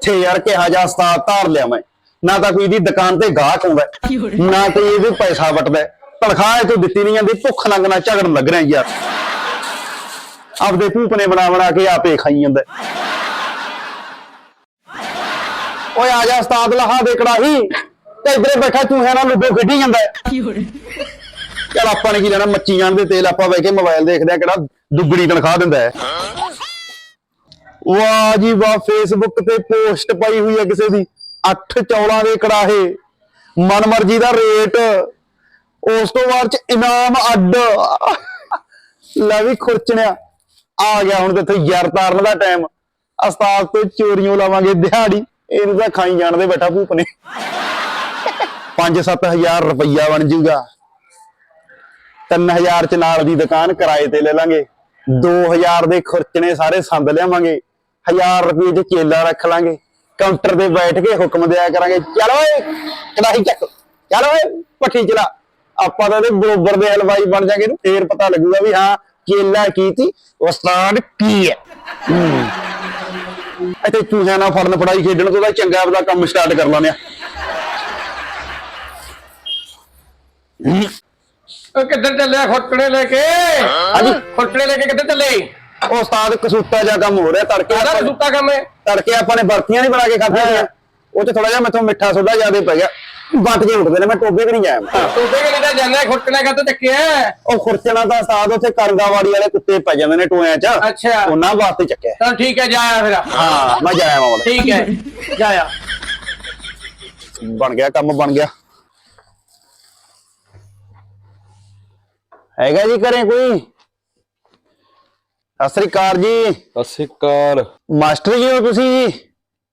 ਕਿੱਥੇ ਯਾਰ ਕਿਹਾ ਜਾ ਉਸਤਾਦ ਧਾਰ ਲਿਆ ਮੈਂ ਨਾ ਤਾਂ ਕੋਈ ਇਹਦੀ ਦੁਕਾਨ ਤੇ ਗਾਹਕ ਆਉਂਦਾ ਨਾ ਕੋਈ ਇਹਦੇ ਪੈਸਾ ਵਟਦਾ। ਤਨਖਾਹ ਇਹ ਤੋਂ ਦਿੱਤੀ ਨਹੀਂ ਜਾਂਦੀ, ਭੁੱਖ ਨੰਗ ਨਾਲ ਝਗੜਨ ਲੱਗ ਰਿਹਾ ਯਾਰ। ਆਪਦੇ ਭੂਪਨੇ ਬਣਾ ਬਣਾ ਕੇ ਆਪੇ ਖਾਈ ਜਾਂਦਾ। ਓਏ ਆ ਜਾ ਉਸਤਾਦ ਲਹਾ ਦੇ ਕੜਾਹੀ, ਤੇ ਇਧਰੇ ਬੈਠਾ ਚੂਹਿਆਂ ਨਾਲ ਲੁੱਡੋ ਖੇਡੀ ਜਾਂਦਾ। ਹੈ। ਚਲ ਆਪਾਂ ਨੇ ਕੀ ਲੈਣਾ, ਮੱਚੀ ਜਾਣ ਦੇ ਤੇਲ ਆਪਾਂ ਬਹਿ ਕੇ ਮੋਬਾਈਲ ਦੇਖਦੇ ਆ ਕਿਹੜਾ ਦੁੱਗਣੀ ਤਨਖਾਹ ਦਿੰਦਾ ਹੈ। ਵਾਹ ਜੀ ਵਾਹ ਫੇਸਬੁੱਕ ਤੇ ਪੋਸਟ ਪਾਈ ਹੋਈ ਹੈ ਕਿਸੇ ਦੀ। ਅੱਠ ਚੌਲਾਂ ਦੇ ਕੜਾਹੇ, ਮਨਮਰਜ਼ੀ ਦਾ ਰੇਟ। ਉਸ ਤੋਂ ਬਾਅਦ ਚ ਇਨਾਮ ਅੱਡ। ਲੈ ਵੀ ਖੁਰਚਣਿਆ। ਆ ਗਿਆ ਹੁਣ ਤੇ ਯਾਰ ਤਾਰਨ ਦਾ ਟਾਈਮ ਉਸਤਾਦ ਤੇ ਚੋਰੀਆਂ ਲਾਵਾਂਗੇ ਦਿਹਾੜੀ। ਇਹਨੂੰ ਤਾਂ ਖਾਈ ਜਾਣ ਦੇ ਬੈਠਾ ਭੂਪ ਨੇ। 5-7000 ਰੁਪਈਆ ਬਣ ਜਾਊਗਾ। 3000 ਚ ਨਾਲ ਦੀ ਦੁਕਾਨ ਕਿਰਾਏ ਤੇ ਲੈ ਲਾਂਗੇ। 2000 ਦੇ ਖਰਚਣੇ ਸਾਰੇ ਸੰਦ ਲਿਆਵਾਂਗੇ। 1000 ਰੁਪਏ ਚ ਕੇਲਾ ਰੱਖ ਲਾਂਗੇ। ਕਾਊਂਟਰ ਤੇ ਬੈਠ ਕੇ ਹੁਕਮ ਦਿਆ ਕਰਾਂਗੇ ਚਲ ਓਏ ਕੜਾਹੀ ਚੱਕ ਚਲ ਓਏ ਪੱਠੀ ਚਲਾ। ਆਪਾਂ ਤਾਂ ਇਹਦੇ ਬਰੋਬਰ ਦੇ ਹਲਵਾਈ ਬਣ ਜਾਗੇ ਤੇ ਫੇਰ ਪਤਾ ਲੱਗੂਗਾ ਵੀ ਹਾਂ ਕੇਲਾ ਕੀ ਤੀ ਉਸਤਾਦ ਕੀ ਹੈ। ਇੱਥੇ ਚੂਹਿਆਂ ਨਾਲ ਫੜਨ ਫੜਾਈ ਖੇਡਣ ਤੋਂ ਤਾਂ ਚੰਗਾ ਆਪਦਾ ਕੰਮ ਸਟਾਰਟ ਕਰ ਲਾਂਗੇ ਉਹ ਕਿੱਧਰ ਚੱਲਿਆ? ਖੁਰਚਣੇ ਲੈ ਕੇ। ਹਾਂਜੀ। ਖੁਰਚਣੇ ਲੈ ਕੇ ਕਿੱਧਰ ਚੱਲੇ? ਉਸਤਾਦ ਕਸੂਤਾ ਜਿਹਾ ਕੰਮ ਹੋ ਰਿਹਾ ਤੜਕੇ ਆਦਾ ਆਪਾਂ- ਸੁੱਤਾ ਕੰਮ ਹੈ। ਤੜਕੇ ਆਪਾਂ ਨੇ ਬਰਫੀਆਂ ਨਹੀਂ ਬਣਾ ਕੇ ਖਾਧੀਆਂ ਉਹ ਚ ਥੋੜਾ ਜਿਹਾ ਮੈਥੋਂ ਮਿੱਠਾ ਸੋਡਾ ਜ਼ਿਆਦਾ ਪੈ ਗਿਆ। ਵੱਟ ਕੇ ਉੱਠਦੇ ਨੇ ਮੈਂ ਟੋਬੇ ਵੀ ਨਹੀਂ ਜਾਇਆ। ਮੈਂ। ਤੂੰ ਤੇ ਕਿਹੜੀ ਦਾ ਜਾਣਾ ਖੁਰਚਣਾ ਕਾ ਚੱਕਿਆ? ਉਹ ਖੁਰਚਣਾ ਦਾ ਉਸਤਾਦ ਉੱਥੇ ਕਰੰਗਾਵਾੜੀ ਵਾਲੇ ਕੁੱਤੇ ਪੈ ਜਾਂਦੇ ਨੇ ਟੋਇਆਂ 'ਚ। ਅੱਛਾ। ਉਹਨਾਂ ਵਾਸਤੇ ਚੱਕਿਆ। ਚਲ ਠੀਕ ਹੈ ਜਾਇਆ ਫਿਰ। ਹਾਂ ਮੈਂ ਜਾਇਆ ਮਾਮਾ ਠੀਕ ਹੈ ਜਾਇਆ ਬਣ ਗਿਆ ਕੰਮ ਬਣ ਗਿਆ। ਹੈਗਾ ਜੀ ਘਰੇ ਕੋਈ? ਸਤਿ ਸ੍ਰੀ ਅਕਾਲ ਜੀ। ਸਤਿ ਸ਼੍ਰੀ ਅਕਾਲ। ਮਾਸਟਰ ਜੀ ਹੋ ਤੁਸੀਂ ਜੀ?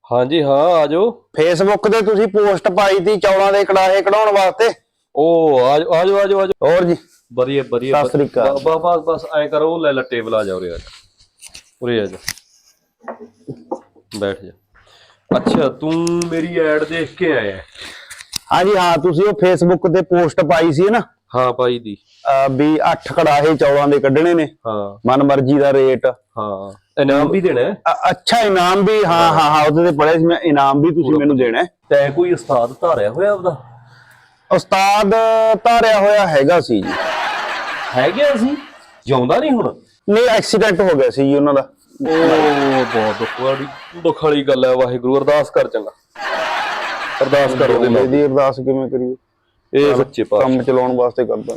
ਹਾਂਜੀ ਹਾਂ ਆਜੋ ਫੇਸਬੁੱਕ ਤੇ ਤੁਸੀਂ ਪੋਸਟ ਪਾਈ ਤੀ ਚੌਲਾਂ ਦੇ ਕੜਾਹੇ ਕਢਾਉਣ ਵਾਸਤੇ। ਓ ਆਜੋ ਆਜੋ ਆਜੋ ਆਜੋ ਹੋਰ ਜੀ? ਵਧੀਆ ਵਧੀਆ। ਸਤਿ ਸ਼੍ਰੀ ਅਕਾਲ। ਬਸ ਬਸ ਬਸ ਐ ਕਰੋ ਉਹ ਲੈ ਲੈ ਟੇਬਲ ਆ ਜਾ ਉਰੇ ਆ ਜਾ ਉਰੇ ਆ ਜਾ ਬੈਠ ਜਾ। ਅੱਛਾ ਤੂੰ ਮੇਰੀ ਐਡ ਦੇਖ ਕੇ ਆਇਆ। ਹੈ? ਹਾਂਜੀ ਹਾਂ ਤੁਸੀਂ ਉਹ ਫੇਸਬੁੱਕ ਤੇ ਪੋਸਟ ਪਾਈ ਸੀ ਨਾ। ਹਾਂ ਭਾਈ ਦੀ। ਅਹ ਵੀ ਅੱਠ ਕੜਾਹੇ ਚੌਲਾਂ ਦੇ ਕੱਢਣੇ ਨੇ। ਹਾਂ। ਮਨਮਰਜ਼ੀ ਦਾ ਰੇਟ। ਹਾਂ। ਇਨਾਮ ਵੀ ਦੇਣਾ ਹੈ? ਅ- ਅੱਛਾ ਇਨਾਮ ਵੀ ਹਾਂ ਹਾਂ ਹਾਂ ਉਹਦੇ ਤੇ ਪੜਿਆ ਸੀ ਮੈਂ। ਇਨਾਮ ਵੀ ਤੁਸੀਂ ਮੈਨੂੰ ਦੇਣਾ ਹੈ। ਤੈਂ ਕੋਈ ਉਸਤਾਦ ਧਾਰਿਆ ਹੋਇਆ ਆਪਦਾ ਉਸਤਾਦ ਧਾਰਿਆ ਹੋਇਆ ਹੈਗਾ ਸੀ ਜੀ। ਹੈ ਗਿਆ ਸੀ? ਜਿਉਂਦਾ ਨਹੀਂ ਹੁਣ? ਨਹੀਂ ਐਕਸੀਡੈਂਟ ਹੋ ਗਿਆ ਸੀ ਜੀ ਉਹਨਾਂ ਦਾ। ਓ ਬਹੁਤ ਦੁੱਖ ਵਾਲੀ ਦੁੱਖ ਵਾਲੀ ਗੱਲ ਹੈ। ਵਾਹਿਗੁਰੂ ਅਰਦਾਸ ਕਰ ਚੰਗਾ। ਅਰਦਾਸ ਕਰ ਉਹਦੇ ਨਾਲ। ਅਰਦਾਸ ਕਿਵੇਂ ਕਰੀਏ? ਇਹ ਸੱਚੇ ਪਾਤਸ਼ਾਹ ਕੰਮ ਚਲਾਉਣ ਵਾਸਤੇ ਕਰਦਾ।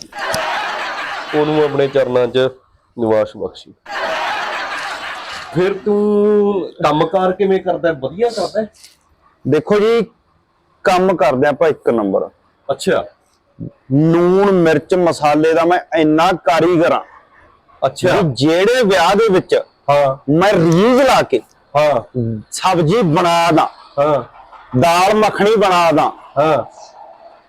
ਉਹਨੂੰ ਆਪਣੇ ਚਰਨਾਂ 'ਚ ਨਿਵਾਸ ਬਖਸ਼ੀ। ਫਿਰ ਤੂੰ ਕੰਮਕਾਰ ਕਿਵੇਂ ਕਰਦਾ? ਵਧੀਆ ਕਰਦਾ? ਦੇਖੋ ਜੀ ਕੰਮ ਕਰਦੇ ਆਪਾਂ ਇੱਕ ਨੰਬਰ। ਅੱਛਾ। ਨੂਣ ਮਿਰਚ ਮਸਾਲੇ ਦਾ ਮੈਂ ਇੰਨਾ ਕਾਰੀਗਰ ਆ ਅੱਛਾ। ਜਿਹੜੇ ਵਿਆਹ ਦੇ ਵਿੱਚ ਹਾਂ। ਮੈਂ ਰੀਝ ਲਾ ਕੇ ਹਾਂ। ਸਬਜ਼ੀ ਬਣਾ ਦਾਂ। ਹਾਂ। ਦਾਲ ਮੱਖਣੀ ਬਣਾ ਦਾਂ। ਹਾਂ।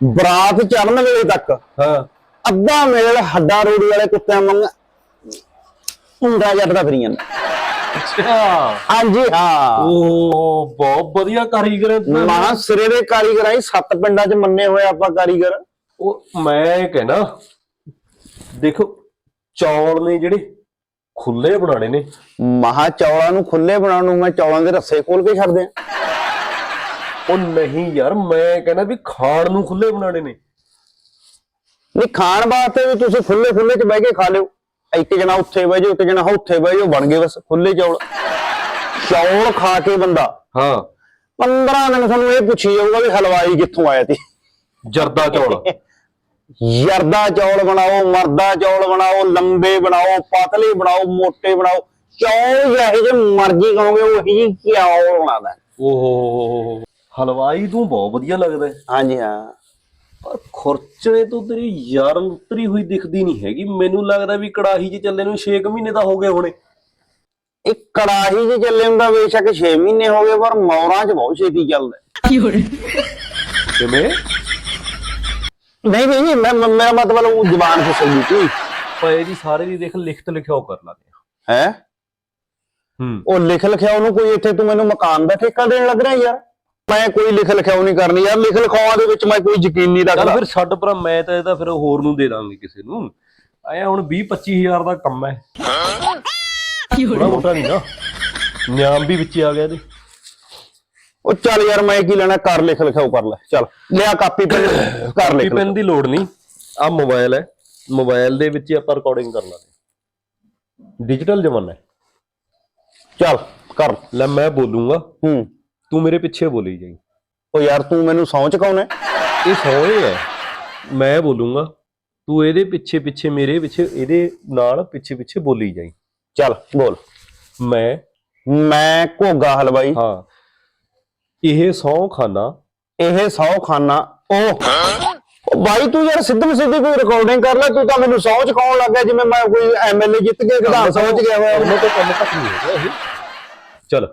ਬਰਾਤ ਚੜਨ ਵੇਲੇ ਤੱਕ। ਹਾਂ। ਅੱਧਾ ਮੇਲ ਹੱਡਾ ਰੋੜੀ ਵਾਲੇ ਕੁੱਤਿਆਂ ਵਾਂਗ ਉਂਗਲਾ ਜੱਟ ਦਾ ਫਿਰੀ ਜਾਂਦਾ। ਅੱਛਾ। ਹਾਂਜੀ ਹਾਂ। ਉਹ ਬਹੁਤ ਵਧੀਆ ਕਾਰੀਗਰ ਹੈ ਤੂੰ। ਮਾਂ ਸਿਰੇ ਦੇ ਕਾਰੀਗਰ ਆਈ ਸੱਤ ਪਿੰਡਾਂ 'ਚ ਮੰਨੇ ਹੋਏ ਆਪਾਂ ਕਾਰੀਗਰ। ਉਹ ਮੈਂ ਕਹਿਣਾ ਦੇਖੋ ਚੌਲ ਨੇ ਜਿਹੜੇ ਖੁੱਲੇ ਬਣਾਣੇ ਨੇ। ਮਹਾ ਚੌਲਾਂ ਨੂੰ ਖੁੱਲੇ ਬਣਾਉਣ ਨੂੰ ਮੈਂ ਚੌਲਾਂ ਦੇ ਰੱਸੇ ਖੋਲ ਕੇ ਛੱਡ ਦਿਆਂ। ਉਹ ਨਹੀਂ ਯਾਰ ਮੈਂ ਕਹਿੰਦਾ ਵੀ ਖਾਣ ਨੂੰ ਖੁੱਲੇ ਬਣਾਣੇ ਨੇ। ਨਹੀਂ ਖਾਣ ਵਾਸਤੇ ਵੀ ਤੁਸੀਂ ਖੁੱਲੇ ਖੁੱਲੇ 'ਚ ਬਹਿ ਕੇ ਖਾ ਲਿਓ। ਇੱਕ ਜਣਾ ਉੱਥੇ ਬਹਿ ਜਾਓ ਇੱਕ ਜਣਾ ਉੱਥੇ ਬਹਿ ਜਾਓ ਬਣ ਗਏ ਬਸ ਖੁੱਲੇ ਚੌਲ। ਚੌਲ ਖਾ ਕੇ ਬੰਦਾ ਹਾਂ। 15 ਦਿਨ ਤੁਹਾਨੂੰ ਇਹ ਪੁੱਛੀ ਜਾਊਗਾ ਵੀ ਹਲਵਾਈ ਕਿੱਥੋਂ ਆਇਆ ਸੀ। ਜਰਦਾ ਚੌਲ। ਯਰਦਾ ਚੌਲ ਬਣਾਓ ਮਰਦਾ ਚੌਲ ਬਣਾਓ ਲੰਬੇ ਬਣਾਓ ਪਤਲੇ ਬਣਾਓ ਮੋਟੇ ਬਣਾਓ। ਚੌਲ ਜਿਹੇ ਜੇ ਮਰਜ਼ੀ ਕਹੋਗੇ ਉਹੀ ਚੌਲ ਬਣਾਦਾ ਓਹੋ ਹਲਵਾਈ ਤੂੰ ਬਹੁਤ ਵਧੀਆ ਲੱਗਦਾ ਹੈ। ਹਾਂਜੀ ਹਾਂ। ਪਰ ਖੁਰਚਣੇ ਤੋਂ ਤੇਰੀ ਯਾਰ ਉਤਰੀ ਹੋਈ ਦਿਖਦੀ ਨਹੀਂ ਹੈਗੀ। ਮੈਨੂੰ ਲੱਗਦਾ ਵੀ ਕੜਾਹੀ 'ਚ ਚੱਲੇ ਨੂੰ 6 ਮਹੀਨੇ ਤਾਂ ਹੋ ਗਏ ਹੋਣੇ। ਇਹ ਕੜਾਹੀ 'ਚ ਚੱਲੇ ਹੁੰਦਾ ਬੇਸ਼ੱਕ 6 ਮਹੀਨੇ ਹੋ ਗਏ ਪਰ ਮੌਰਾਂ 'ਚ ਬਹੁਤ ਛੇਤੀ ਚੱਲਦਾ ਕਿਵੇਂ? ਨਹੀਂ ਨਹੀਂ ਮੈਂ ਮੈਂ- ਮੇਰਾ ਮਤਲਬ ਉਹ ਜ਼ਬਾਨ ਫਿਸਲ ਗਈ ਸੀ। ਪਰ ਇਹਦੀ ਸਾਰੇ ਦੀ ਦੇਖ ਲਿਖਤ ਲਿਖਾਓ ਕਰ ਲਾਦੇ ਹੈ? ਹੂੰ। ਉਹ ਲਿਖ ਲਿਖਿਆ ਉਹਨੂੰ ਕੋਈ ਇੱਥੇ ਤੂੰ ਮੈਨੂੰ ਮਕਾਨ ਦਾ ਠੇਕਾ ਦੇਣ ਲੱਗ ਰਿਹਾ ਯਾਰ। ਮੈਂ ਕੋਈ ਲਿਖ ਲਿਖਿਆ ਨਹੀਂ ਕਰਨੀ ਯਾਰ ਲਿਖ ਲਿਖਾਵਾਂ ਦੇ ਵਿੱਚ ਮੈਂ ਕੋਈ ਯਕੀਨ ਨਹੀਂ ਚੱਲ ਰੱਖਦਾ। ਫਿਰ ਛੱਡ ਪਰ ਮੈਂ ਤਾਂ ਇਹਦਾ ਫਿਰ ਹੋਰ ਨੂੰ ਦੇ ਦਾਂਗੇ ਕਿਸੇ ਨੂੰ। ਆਇਆ ਹੁਣ 20 25000 ਦਾ ਕੰਮ ਹੈ। ਥੋੜਾ ਮੋਟਾ ਨਹੀਂ ਨਾ। ਨਿਆਮ ਵੀ ਵਿੱਚ ਆ ਗਿਆ ਇਹਦੇ। ਉਹ ਚੱਲ ਯਾਰ ਮੈਂ ਕੀ ਲੈਣਾ ਕਰ ਲਿਖ ਲਿਖਾਓ ਕਰ ਲੈ। ਚੱਲ ਲਿਆ ਕਾਪੀ ਪੈਨ ਕਰ ਲਿਖ ਪੈਨ ਦੀ ਲੋੜ ਨਹੀਂ। ਆ ਮੋਬਾਈਲ ਹੈ। ਮੋਬਾਈਲ ਦੇ ਵਿੱਚ ਹੀ ਆਪਾਂ ਰਿਕਾਰਡਿੰਗ ਕਰਨਾ ਹੈ ਡਿਜੀਟਲ ਜ਼ਮਾਨਾ ਹੈ। ਚੱਲ ਕਰ। ਲੈ ਮੈਂ ਬੋਲੂੰਗਾ। ਹੂੰ। ਤੂੰ ਮੇਰੇ ਪਿੱਛੇ ਬੋਲੀ ਜਾਈ। ਉਹ ਯਾਰ ਤੂੰ ਮੈਨੂੰ ਸੌਂ ਚਕਾਉਣਾ ਇਹ ਸੋਹਣੇ ਹੈ ਮੈਂ ਬੋਲੂੰਗਾ। ਤੂੰ ਇਹਦੇ ਪਿੱਛੇ ਪਿੱਛੇ ਮੇਰੇ ਪਿੱਛੇ ਇਹਦੇ ਨਾਲ ਪਿੱਛੇ ਪਿੱਛੇ ਬੋਲੀ ਜਾਈ। ਚੱਲ ਬੋਲ। ਮੈਂ ਮੈਂ ਘੋਗਾ ਹਲਵਾਈ। ਹਾਂ। ਇਹ ਸੌ ਖਾਨਾ ਇਹ ਸੌ ਖਾਨਾ ਉਹ ਉਹ ਬਾਈ ਤੂੰ ਯਾਰ ਸਿੱਧਮ ਸਿੱਧੀ ਕੋਈ ਰਿਕਾਰਡਿੰਗ ਕਰ ਲੈ। ਤੂੰ ਤਾਂ ਮੈਨੂੰ ਸੌ ਚਕਾਉਣ ਲੱਗ ਗਿਆ? ਜਿਵੇਂ ਮੈਂ ਕੋਈ ਐਮਐਲਏ ਜਿੱਤ ਕੇ ਵਿਧਾਨ ਸਭਾ ਚ ਗਿਆ ਹੋਇਆ। ਉਹਨਾਂ ਤੋਂ ਕੰਮ ਘੱਟ ਨਹੀਂ ਹੈਗਾ ਇਹ? ਚਲ।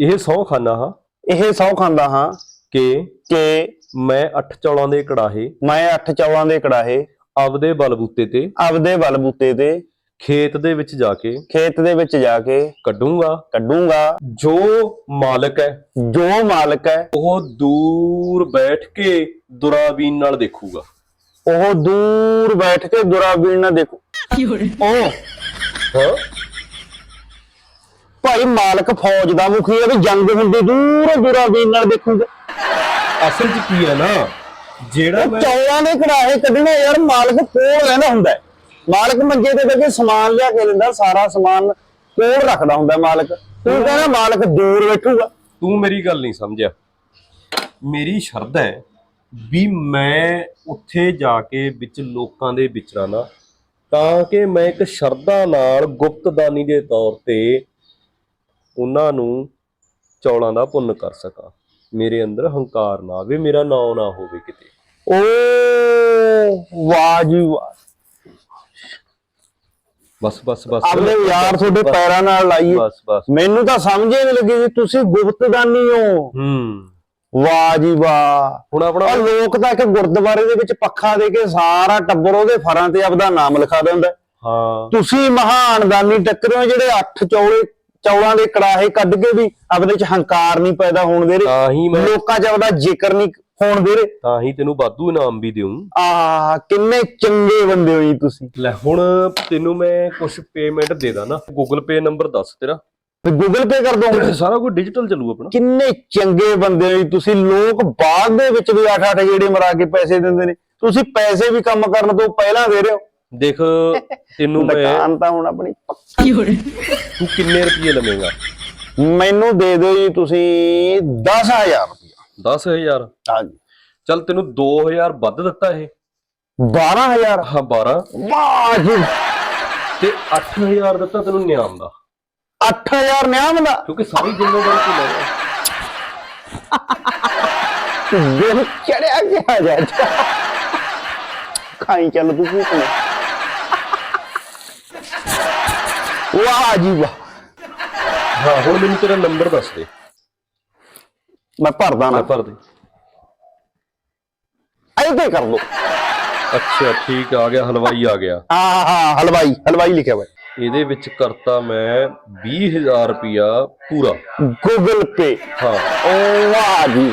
ਇਹ ਸੌ ਖਾਨਾ ਹਾਂ। ਇਹ ਸੌ ਖਾਂਦਾ ਹਾਂ। ਕਿ ਕਿ ਮੈਂ ਅੱਠ ਚੌਲਾਂ ਦੇ ਕੜਾਹੇ। ਮੈਂ ਅੱਠ ਚੌਲਾਂ ਦੇ ਕੜਾਹੇ। ਆਪਦੇ ਬਲਬੂਤੇ ਤੇ। ਆਪਦੇ ਬਲਬੂਤੇ ਤੇ। ਖੇਤ ਦੇ ਵਿੱਚ ਜਾ ਕੇ। ਖੇਤ ਦੇ ਵਿੱਚ ਜਾ ਕੇ। ਕੱਢੂੰਗਾ। ਕੱਢੂੰਗਾ। ਜੋ ਮਾਲਕ ਹੈ। ਜੋ ਮਾਲਕ ਹੈ। ਉਹ ਦੂਰ ਬੈਠ ਕੇ ਦੁਰਾਬੀਨ ਨਾਲ ਦੇਖੂਗਾ। ਉਹ ਦੂਰ ਬੈਠ ਕੇ ਦੁਰਾਬੀਨ ਨਾਲ ਦੇਖੋ। ਉਹ। ਹਾਂ। ਭਾਈ ਮਾਲਕ ਫੌਜ ਦਾ ਮੁਖੀ ਹੈ ਵੀ ਜੰਗ ਹੁੰਦੀ ਦੂਰ ਦੁਰਾਬੀਨ ਨਾਲ ਦੇਖੂਗਾ। ਅਸਲ 'ਚ ਕੀ ਹੈ ਨਾ ਜਿਹੜਾ ਮੈਂ ਚੌਲਾਂ ਦੇ ਕੜਾਹੇ ਕੱਢਣੇ ਯਾਰ ਮਾਲਕ ਕੋਲ ਰਹਿੰਦਾ ਹੁੰਦਾ। ਮਾਲਕ ਮੰਜੇ ਤੇ ਬਹਿ ਕੇ ਸਮਾਨ ਲਿਆ ਕੇ ਦਿੰਦਾ ਸਾਰਾ ਸਮਾਨ ਕੋਲ ਰੱਖਦਾ ਹੁੰਦਾ ਮਾਲਕ। ਤੂੰ ਕਹਿੰਦਾ ਮਾਲਕ ਦੂਰ ਬੈਠੂਗਾ। ਤੂੰ ਮੇਰੀ ਗੱਲ ਨਹੀਂ ਸਮਝਿਆ। ਮੇਰੀ ਸ਼ਰਧਾ ਹੈ ਵੀ ਮੈਂ ਉੱਥੇ ਜਾ ਕੇ ਵਿੱਚ ਲੋਕਾਂ ਦੇ ਵਿਚਰਾਂ ਤਾਂ ਕਿ ਮੈਂ ਇੱਕ ਸ਼ਰਧਾ ਨਾਲ ਗੁਪਤਦਾਨੀ ਦੇ ਤੌਰ ਤੇ ਉਹਨਾਂ ਨੂੰ ਚੌਲਾਂ ਦਾ ਪੁੰਨ ਕਰ ਸਕਾਂ। ਮੇਰੇ ਅੰਦਰ ਹੰਕਾਰ ਨਾ ਆਵੇ ਮੇਰਾ ਨਾਂ ਨਾ ਹੋਵੇ ਕਿਤੇ। ਓ ਵਾਹ ਜੀ ਵਾਹ। ਬਸ ਬਸ ਬਸ। ਆਪਣੇ ਯਾਰ ਤੁਹਾਡੇ ਪੈਰਾਂ ਨਾਲ ਲਾਈਏ। ਬਸ ਬਸ। ਮੈਨੂੰ ਤਾਂ ਸਮਝ ਹੀ ਨਹੀਂ ਲੱਗੀ ਜੀ ਤੁਸੀਂ ਗੁਪਤਦਾਨੀ ਹੋ। ਹੂੰ। ਵਾਹ ਜੀ ਵਾਹ। ਹੁਣ ਆਪਣਾ ਲੋਕ ਤਾਂ ਇੱਕ ਗੁਰਦੁਆਰੇ ਦੇ ਵਿੱਚ ਪੱਖਾ ਦੇ ਕੇ ਸਾਰਾ ਟੱਬਰ ਉਹਦੇ ਫਰਾਂ ਤੇ ਆਪਦਾ ਨਾਮ ਲਿਖਾ ਦਿੰਦਾ। ਹਾਂ। ਤੁਸੀਂ ਮਹਾਨ ਦਾਨੀ ਟੱਕਰੇ ਹੋ ਜਿਹੜੇ ਅੱਠ ਚੌਲੇ ਚੌਲਾਂ ਦੇ ਕੜਾਹੇ ਕੱਢ ਕੇ ਵੀ ਆਪਦੇ ਚ ਹੰਕਾਰ ਨਹੀਂ ਪੈਦਾ ਹੋਣ ਦੇ ਰਹੇ ਤਾਂ ਹੀ ਮੈਂ ਲੋਕਾਂ ਚ ਆਪਦਾ ਜ਼ਿਕਰ ਨਹੀਂ ਹੋਣ ਦੇ ਰਹੇ ਤਾਂ ਹੀ ਤੈਨੂੰ ਵਾਧੂ ਇਨਾਮ ਵੀ ਦੇਉਂ ਆ ਕਿੰਨੇ ਚੰਗੇ ਬੰਦੇ ਹੋ ਜੀ ਤੁਸੀਂ। ਲੈ ਹੁਣ ਤੈਨੂੰ ਮੈਂ ਕੁਝ ਪੇਮੈਂਟ ਦੇ ਦਾਂ ਨਾ। ਗੂਗਲ ਪੇ ਨੰਬਰ ਦੱਸ ਤੇਰਾ। ਤੇ ਗੂਗਲ ਪੇ ਕਰ ਦੋਗੇ? ਸਾਰਾ ਕੁਝ ਡਿਜੀਟਲ ਚੱਲੂ ਆਪਣਾ। ਕਿੰਨੇ ਚੰਗੇ ਬੰਦੇ ਹੋ ਜੀ ਤੁਸੀਂ। ਲੋਕ ਬਾਅਦ ਦੇ ਵਿੱਚ ਵੀ ਅੱਠ ਅੱਠ ਜਿਹੜੇ ਮਰਾ ਕੇ ਪੈਸੇ ਦਿੰਦੇ ਨੇ। ਤੁਸੀਂ ਪੈਸੇ ਵੀ ਕੰਮ ਕਰਨ ਤੋਂ ਪਹਿਲਾਂ ਦੇ ਰਹੇ ਹੋ। ਦੇਖ ਤੈਨੂੰ ਮੈਂ ਦੁਕਾਨ ਤਾਂ ਹੁਣ ਆਪਣੀ? ਤੂੰ ਕਿੰਨੇ ਰੁਪਏ ਲਵੇਂਗਾ? ਮੈਨੂੰ ਦੇ ਦਿਓ ਜੀ ਤੁਸੀਂ 10000 ਰੁਪਇਆ। 10000 ਹਾਂਜੀ। ਚੱਲ ਤੈਨੂੰ 2000 ਵੱਧ ਦਿੱਤਾ ਇਹ। 12000 ਹਾਂ 12 ਵਾਹ ਜੀ। ਤੇ 8000 ਦਿੱਤਾ ਤੈਨੂੰ ਨਿਆਮ ਦਾ। 8000 ਨਿਆਮ ਦਾ? ਕਿਉਂਕਿ ਸਾਰੀ ਜ਼ਿੰਮੇਵਾਰੀ ਤੂੰ ਲੈ ਰਿਹਾ। ਦਿਨ ਚੜਿਆ ਗਿਆ ਜਾ। ਖਾਈ ਚੱਲ ਤੂੰ ਭੂਖ ਨੇ ਵਾਹ ਜੀ ਵਾਹ ਹਾਂ ਹੁਣ ਮੈਨੂੰ ਤੇਰਾ ਨੰਬਰ ਦੱਸ ਦੇ। ਮੈਂ ਭਰਦਾ ਨਾ। ਭਰ ਦੇ। ਐ ਕਰ ਦੋ ਅੱਛਾ ਠੀਕ ਆ ਗਿਆ ਹਲਵਾਈ ਆ ਗਿਆ। ਹਾਂ ਹਾਂ ਹਲਵਾਈ ਹਲਵਾਈ ਲਿਖਿਆ ਹੋਇਆ। ਇਹਦੇ ਵਿੱਚ ਕਰਤਾ ਮੈਂ 20000 ਰੁਪਿਆ ਪੂਰਾ। ਗੂਗਲ ਪੇ ਹਾਂ। ਓ ਵਾਹ ਜੀ।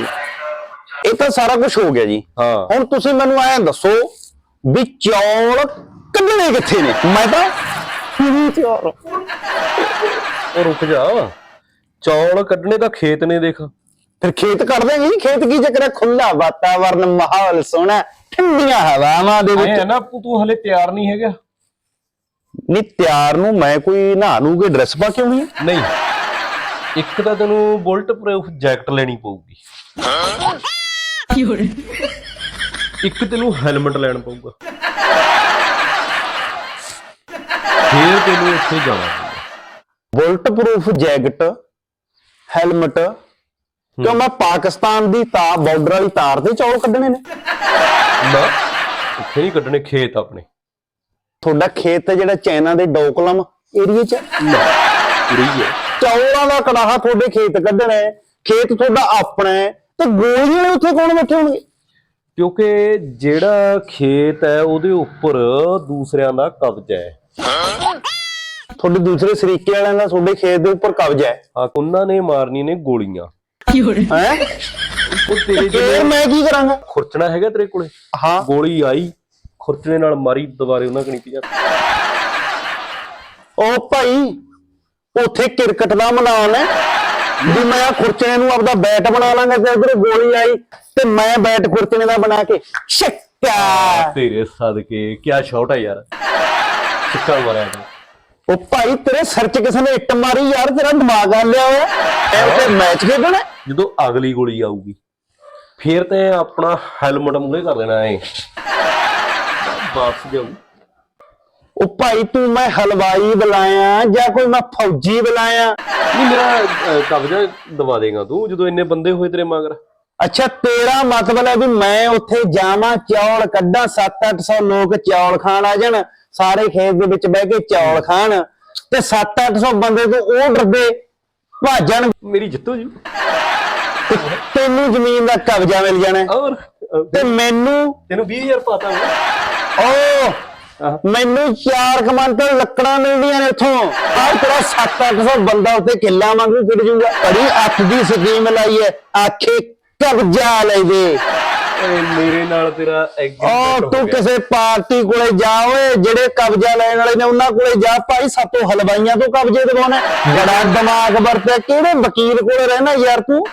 ਇਹ ਤਾਂ ਸਾਰਾ ਕੁਝ ਹੋ ਗਿਆ ਜੀ। ਹਾਂ। ਹੁਣ ਤੁਸੀਂ ਮੈਨੂੰ ਐਂ ਦੱਸੋ ਵੀ ਚੌਲ ਕੱਢਣੇ ਕਿੱਥੇ ਨੇ? ਮੈਂ ਤਾਂ ਉਹ ਰੁਕ ਜਾ। ਚੌਲ ਕੱਢਣੇ ਤਾਂ ਖੇਤ ਨੇ ਦੇਖ। ਫਿਰ ਖੇਤ ਕੱਢ ਦੇਂਗੇ ਜੀ। ਖੇਤ ਕੀ ਚੱਕਰ ਹੈ ਖੁੱਲਾ ਵਾਤਾਵਰਨ ਮਾਹੌਲ ਸੋਹਣਾ ਠੰਡੀਆਂ ਹਵਾਵਾਂ ਦੇ ਐ ਵਿੱਚ ਨਾ ਤੂੰ ਹਲੇ ਤਿਆਰ ਨਹੀਂ ਹੈਗਾ। ਨਹੀਂ ਤਿਆਰ ਨੂੰ ਮੈਂ ਕੋਈ ਨਹਾ ਨੂੰ ਕੇ ਡਰੈਸ ਪਾ ਕੇ ਆਉਣੀ ਹੈ ਨਹੀਂ। ਇੱਕ ਤਾਂ ਤੈਨੂੰ ਬੁਲਟ ਪ੍ਰੂਫ ਜੈਕਟ ਲੈਣੀ ਪਊਗੀ। ਇੱਕ ਤੈਨੂੰ ਹੈਲਮਟ ਲੈਣ ਪਊਗਾ। ਫੇਰ ਤੈਨੂੰ ਇੱਥੇ ਜਾਣਾ ਬੁਲਟ ਪ੍ਰੂਫ ਜੈਕਟ ਹੈਲਮਟ ਕਿਉਂ ਮੈਂ ਪਾਕਿਸਤਾਨ ਦੀ ਤਾਰ ਬਾਰਡਰ ਵਾਲੀ ਤਾਰ ਤੇ ਚੌਲ ਕੱਢਣੇ ਨੇ? ਨਾ ਇੱਥੇ ਨਹੀਂ ਕੱਢਣੇ ਖੇਤ ਆਪਣੇ। ਤੁਹਾਡਾ ਖੇਤ ਹੈ ਜਿਹੜਾ ਚਾਈਨਾ ਦੇ ਡੋਕਲਮ ਏਰੀਆ 'ਚ। ਨਾ ਹੈ ਚੌਲਾਂ ਦਾ ਕੜਾਹਾ ਤੁਹਾਡੇ ਖੇਤ ਕੱਢਣਾ ਹੈ ਖੇਤ ਤੁਹਾਡਾ ਆਪਣਾ ਹੈ ਤੇ ਗੋਲੀਆਂ ਉੱਥੇ ਕੌਣ ਬੈਠੇ ਹੋਣਗੇ? ਕਿਉਂਕਿ ਜਿਹੜਾ ਖੇਤ ਹੈ ਉਹਦੇ ਉੱਪਰ ਦੂਸਰਿਆਂ ਦਾ ਕਬਜ਼ਾ ਹੈ। ਤੁਹਾਡੇ ਦੂਸਰੇ ਸਰੀਕੇ ਵਾਲਿਆਂ ਦਾ ਤੁਹਾਡੇ ਖੇਤ ਦੇ ਉੱਪਰ ਕਬਜ਼ਾ ਹੈ। ਆ ਉਹਨਾਂ ਨੇ ਮਾਰਨੀ ਨੇ ਗੋਲੀਆਂ। ਹੈ ਉਹ ਤੇਰੇ ਫੇਰ ਜਿਹੜੇ ਮੈਂ ਕੀ ਕਰਾਂਗਾ? ਖੁਰਚਣਾ ਹੈਗਾ ਤੇਰੇ ਕੋਲੇ? ਹਾਂ। ਗੋਲੀ ਆਈ ਖੁਰਚਣੇ ਨਾਲ ਮਾਰੀ ਦੁਬਾਰੇ ਉਹਨਾਂ ਕਣੀ ਪਿਆ ਉਹ ਭਾਈ ਉੱਥੇ ਕ੍ਰਿਕਟ ਦਾ ਮੈਦਾਨ ਹੈ। ਵੀ ਮੈਂ ਆ ਖੁਰਚਣੇ ਨੂੰ ਆਪਦਾ ਬੈਟ ਬਣਾ ਲਾਂਗਾ ਤੇ ਉਧਰ ਗੋਲੀ ਆਈ ਤੇ ਮੈਂ ਬੈਟ ਖੁਰਚਣੇ ਦਾ ਬਣਾ ਕੇ ਛੱਕਾ ਤੇਰੇ ਸਦਕੇ ਕੀ ਸ਼ਾਟ ਹੈ ਯਾਰ। ਸਿੱਕਾ ਮਾਰਿਆ ਤੂੰ। ਉਹ ਭਾਈ ਤੇਰੇ ਸਿਰ 'ਚ ਕਿਸੇ ਨੇ ਇੱਟ ਮਾਰੀ ਯਾਰ ਤੇਰਾ ਦਿਮਾਗ ਹੱਲਿਆ ਹੋਇਆ ਐ ਉੱਤੇ ਮੈਚ ਖੇਡਣਾ ਜਦੋਂ ਅਗਲੀ ਗੋਲੀ ਆਊਗੀ ਫੇਰ ਤੇ ਆਪਣਾ ਹੈਲਮਟ ਮੂਹਰੇ ਕਰ ਦੇਣਾ ਐ। ਵਾਪਸ ਜਾਊ। ਉਹ ਭਾਈ ਤੂੰ ਮੈਂ ਹਲਵਾਈ ਬੁਲਾਇਆ ਜਾਂ ਕੋਈ ਮੈਂ ਫੌਜੀ ਬੁਲਾਇਆ? ਨਹੀਂ ਮੇਰਾ ਅਹ, ਕਬਜ਼ਾ ਦਵਾ ਦੇਗਾ ਤੂੰ ਜਦੋਂ ਇੰਨੇ ਬੰਦੇ ਹੋਏ ਤੇਰੇ ਮਗਰ। ਅੱਛਾ ਤੇਰਾ ਮਤਲਬ ਹੈ ਵੀ ਮੈਂ ਉੱਥੇ ਜਾਵਾਂ ਚੌਲ ਕੱਢਾਂ 7-800 ਲੋਕ ਚੌਲ ਖਾਣ ਆ ਜਾਣ। ਸਾਰੇ ਖੇਤ ਦੇ ਵਿੱਚ ਬਹਿ ਕੇ ਚੌਲ ਖਾਣ ਤੇ 7-800 ਬੰਦੇ ਤੋਂ ਉਹ ਡਰਦੇ ਭਾਜਣ। ਮੇਰੀ ਜਿੱਤੋ ਜੀ। ਤੇ ਤੈਨੂੰ ਜ਼ਮੀਨ ਦਾ ਕਬਜ਼ਾ ਮਿਲ ਜਾਣਾ। ਔਰ ਤੇ ਮੈਨੂੰ ਤੈਨੂੰ 20000 ਪਾਤਾ ਓ। ਮੈਨੂੰ 4 ਕਮੰਟਲ ਲੱਕੜਾਂ ਮਿਲਦੀਆਂ ਨੇ ਇੱਥੋਂ ਆਹ ਤੇਰਾ 7-800 ਬੰਦਾ ਉੱਤੇ ਕਿੱਲਾ ਵਾਂਗੂ ਗਿਰ ਜੂਗਾ। ਬੜੀ ਅੱਖ ਦੀ ਸਕੀਮ ਲਾਈ ਹੈ ਆਖੇ ਕਬਜ਼ਾ ਲੈ ਦੇ। ਮੇਰੇ ਨਾਲ ਤੇਰਾ ਐਗਰੀਮੈਂਟ ਤੂੰ ਕਿਸੇ ਪਾਰਟੀ ਕੋਲੇ ਜਾ ਓਏ ਜਿਹੜੇ ਕਬਜ਼ਾ ਲੈਣ ਵਾਲੇ ਨੇ ਉਹਨਾਂ ਕੋਲੇ ਜਾ। ਭਾਈ ਸਾਤੋਂ ਹਲਵਾਈਆਂ ਤੋਂ ਕਬਜ਼ੇ ਦਿਵਾਉਣਾ ਬੜਾ ਦਿਮਾਗ ਵਰਤਿਆ। ਕਿਹੜੇ ਵਕੀਲ ਕੋਲੇ ਰਹਿਣਾ ਯਾਰ ਤੂੰ?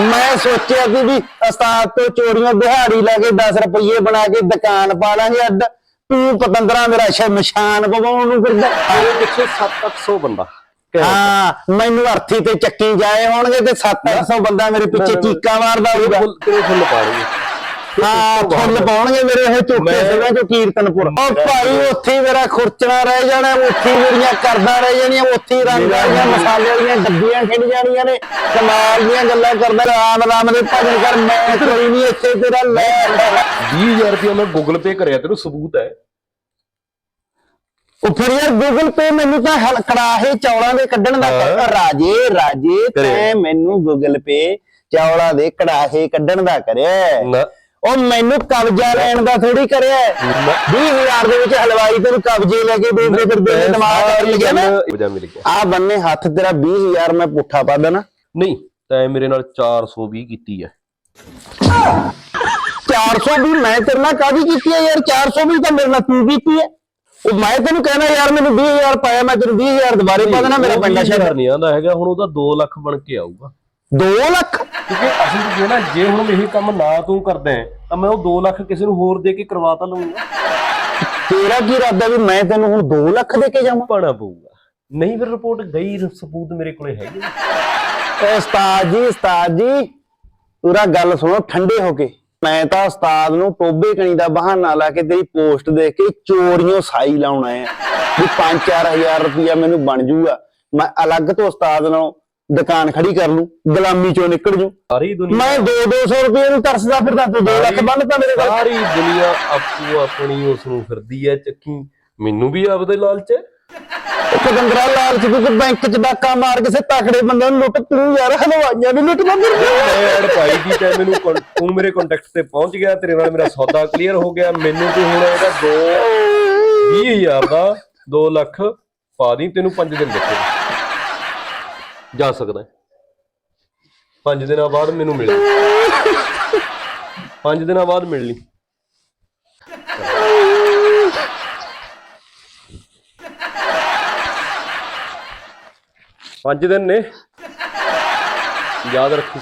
ਮੈਂ ਸੋਚਿਆ ਸੀ ਵੀ ਉਸਤਾਦ ਤੋਂ ਚੋਰੀਆਂ ਦਿਹਾੜੀ ਲੈ ਕੇ 10 ਰੁਪਏ ਬਣਾ ਕੇ ਦੁਕਾਨ ਪਾ ਲਾਂਗੇ ਅੱਡ। ਤੂੰ ਪਤੰਦਰਾ ਮੇਰਾ ਸ਼ਮਸ਼ਾਨ ਪਵਾਉਣ ਨੂੰ ਫਿਰਦਾ। ਤੇਰੇ ਪਿੱਛੇ 7-800 ਬੰਦਾ। ਹਾਂ। ਮੈਨੂੰ ਅਰਥੀ ਤੇ ਚੱਕੀ ਜਾਏ ਹੋਣਗੇ ਤੇ 700 ਬੰਦਾ ਮੇਰੇ ਪਿੱਛੇ ਚੀਕਾਂ ਮਾਰਦਾ ਹੋਊਗਾ। ਤੇਰੇ ਫੁੱਲ ਪਾਣਗੇ ਹਾਂ ਫੁੱਲ ਪਾਉਣਗੇ ਮੇਰੇ ਇਹ ਮੈਂ- ਸਿੰਘਾਂ ਚੋਂ ਕੀਰਤਨਪੁਰ। ਉਹ ਭਾਈ ਉੱਥੇ ਮੇਰਾ ਖੁਰਚਣਾ ਰਹਿ ਜਾਣਾ ਉੱਥੇ ਮੇਰੀਆਂ ਕਰਦਾ ਰਹਿ ਜਾਣੀਆਂ ਉੱਥੇ ਰੰਗ ਵਾਲੀਆਂ ਮਸਾਲੇ ਵਾਲੀਆਂ ਡੱਬੀਆਂ ਖਿੰਡ ਜਾਣੀਆਂ ਨੇ ਕਮਾਲ ਦੀਆਂ ਗੱਲਾਂ ਕਰਦਾ ਰਾਮ ਰਾਮ ਦੇ ਭਜਨ ਕਰ ਮੈਂ ਕੋਈ ਨਹੀਂ ਇੱਥੇ ਤੇਰਾ ਲੈ 20000 ਰੁਪਏ ਮੈਂ ਗੂਗਲ ਪੇ ਕਰਿਆ ਤੈਨੂੰ ਸਬੂਤ ਹੈ। ਉਹ ਫਿਰ ਯਾਰ ਗੂਗਲ ਪੇ ਮੈਨੂੰ ਤਾਂ ਹਲ ਕੜਾਹੇ ਚੌਲਾਂ ਦੇ ਕੱਢਣ ਦਾ ਰਾਜੇ ਰਾਜੇ। ਤੈਂ ਮੈਨੂੰ ਗੂਗਲ ਪੇ ਚੌਲਾਂ ਦੇ ਕੜਾਹੇ ਕੱਢਣ ਦਾ ਕਰਿਆ। ਉਹ ਮੈਨੂੰ ਕਬਜ਼ਾ ਲੈਣ ਦਾ ਥੋੜੀ ਕਰਿਆ ਹੈ। ਨਾ। 20000 ਦੇ ਵਿੱਚ ਹਲਵਾਈ ਤੈਨੂੰ ਕਬਜ਼ੇ ਲੈ ਕੇ ਦੇ ਦੇ ਫਿਰਦੇ ਨੇ ਦਿਮਾਗ ਸਾਰੀ ਲਿਆ ਨਾ। ਮਿਲ ਗਿਆ। ਆ ਬੰਨੇ ਹੱਥ ਤੇਰਾ 20000 ਮੈਂ ਪੁੱਠਾ ਪਾ ਦੇਣਾ। ਨਹੀਂ ਤੈਂ ਮੇਰੇ ਨਾਲ 420 ਕੀਤੀ 400 ਵੀ ਮੈਂ ਤੇਰੇ ਨਾਲ ਕਾਹਦੀ ਕੀਤੀ ਹੈ ਯਾਰ? 400 ਵੀ ਤਾਂ ਮੇਰੇ ਨਾਲ ਤੂੰ ਕੀਤੀ ਹੈ। ਉਹ ਮੈਂ ਤੈਨੂੰ ਕਹਿਣਾ ਯਾਰ ਮੈਨੂੰ 20000 ਪਾਇਆ ਮੈਂ ਤੈਨੂੰ 20000 ਦੁਬਾਰੇ ਪਾ ਦੇਣਾ ਮੇਰਾ ਪਿੰਡਾ ਸ਼ਹਿਰ। ਨਹੀਂ ਆਂਦਾ ਹੈਗਾ ਹੁਣ ਉਹਦਾ 2 ਲੱਖ ਬਣ ਕੇ ਆਊਗਾ। 2 ਲੱਖ? ਕਿਉਂਕਿ ਅਸੀਂ ਜੇ ਨਾ ਜੇ ਹੁਣ ਇਹ ਕੰਮ ਨਾ ਤੂੰ ਕਰਦਾ ਹੈ, ਤਾਂ ਮੈਂ ਉਹ 2 ਲੱਖ ਕਿਸੇ ਨੂੰ ਹੋਰ ਦੇ ਕੇ ਕਰਵਾ ਤਾਂ ਲਵਾਂਗਾ ਤੇਰਾ ਕੀ ਇਰਾਦਾ ਵੀ ਮੈਂ ਤੈਨੂੰ ਹੁਣ 2 ਲੱਖ ਦੇ ਕੇ ਜਾਵਾਂ? ਪਾਣਾ ਪਊਗਾ। ਨਹੀਂ ਫਿਰ ਰਿਪੋਰਟ ਗਈ ਸਬੂਤ ਮੇਰੇ ਕੋਲੇ ਹੈਗੇ ਨੇ। ਓ ਉਸਤਾਦ ਜੀ ਉਸਤਾਦ ਜੀ ਪੂਰਾ ਗੱਲ ਸੁਣੋ ਠੰਡੇ ਹੋ ਕੇ। ਮੈਂ ਤਾਂ ਉਸਤਾਦ ਨੂੰ ਟੋਬੇ ਕਣੀ ਦਾ ਬਹਾਨਾ ਲਾ ਕੇ ਤੇਰੀ ਪੋਸਟ ਦੇਖ ਕੇ ਚੋਰੀਆਂ ਸਾਈ ਲਾਉਣਾ ਹੈ ਵੀ 5-4000 ਰੁਪਇਆ ਮੈਨੂੰ ਬਣ ਜੂਗਾ। ਮੈਂ ਅਲੱਗ ਤੋਂ ਉਸਤਾਦ ਨਾਲੋਂ ਦੁਕਾਨ ਖੜੀ ਕਰ ਲੂੰ ਗੁਲਾਮੀ ਚੋਂ ਨਿਕਲ ਜੂ। ਸਾਰੀ ਦੁਨੀਆ ਮੈਂ 2-200 ਰੁਪਏ ਨੂੰ ਤਰਸਦਾ ਫਿਰਦਾ ਤੂੰ 2 ਲੱਖ ਬੰਨਤਾ ਮੇਰੇ ਕੋਲ। ਸਾਰੀ ਦੁਨੀਆ ਆਪੋ ਆਪਣੀ ਉਸ ਨੂੰ ਫਿਰਦੀ ਹੈ ਚੱਕੀ। ਮੈਨੂੰ ਵੀ ਆਪਦੇ ਲਾਲਚ ਇੱਕ ਗੰਦਰਾ ਲਾਲਚ ਤੂੰ ਕਿ ਬੈਂਕ 'ਚ ਡਾਕਾ ਮਾਰ ਕਿਸੇ ਤਕੜੇ ਬੰਦੇ ਨੂੰ ਲੁੱਟ ਤੂੰ ਯਾਰ ਹਲਵਾਈਆਂ ਨੂੰ ਫਿਰਦਾ ਮੈਂ ਐਡ ਪਾਈ ਦੀ ਤੇ ਮੈਨੂੰ ਤੂੰ ਮੇਰੇ ਕੰਟੈਕਟ ਤੇ ਪਹੁੰਚ ਗਿਆ ਤੇਰੇ ਨਾਲ ਮੇਰਾ ਸੌਦਾ ਕਲੀਅਰ ਹੋ ਗਿਆ। ਮੈਨੂੰ ਤੂੰ ਹੁਣ ਇਹਦਾ 2 20000 ਦਾ 2 ਲੱਖ ਪਾ ਦੀ ਤੈਨੂੰ 5 ਦਿਨ ਦਿੱਤੇ ਜਾ ਸਕਦਾ ਪੰਜ ਦਿਨਾਂ ਬਾਅਦ ਮੈਨੂੰ ਮਿਲ ਪੰਜ ਦਿਨਾਂ ਬਾਅਦ ਮਿਲ ਲਈ। ਪੰਜ ਦਿਨ ਨੇ। ਯਾਦ ਰੱਖੀ।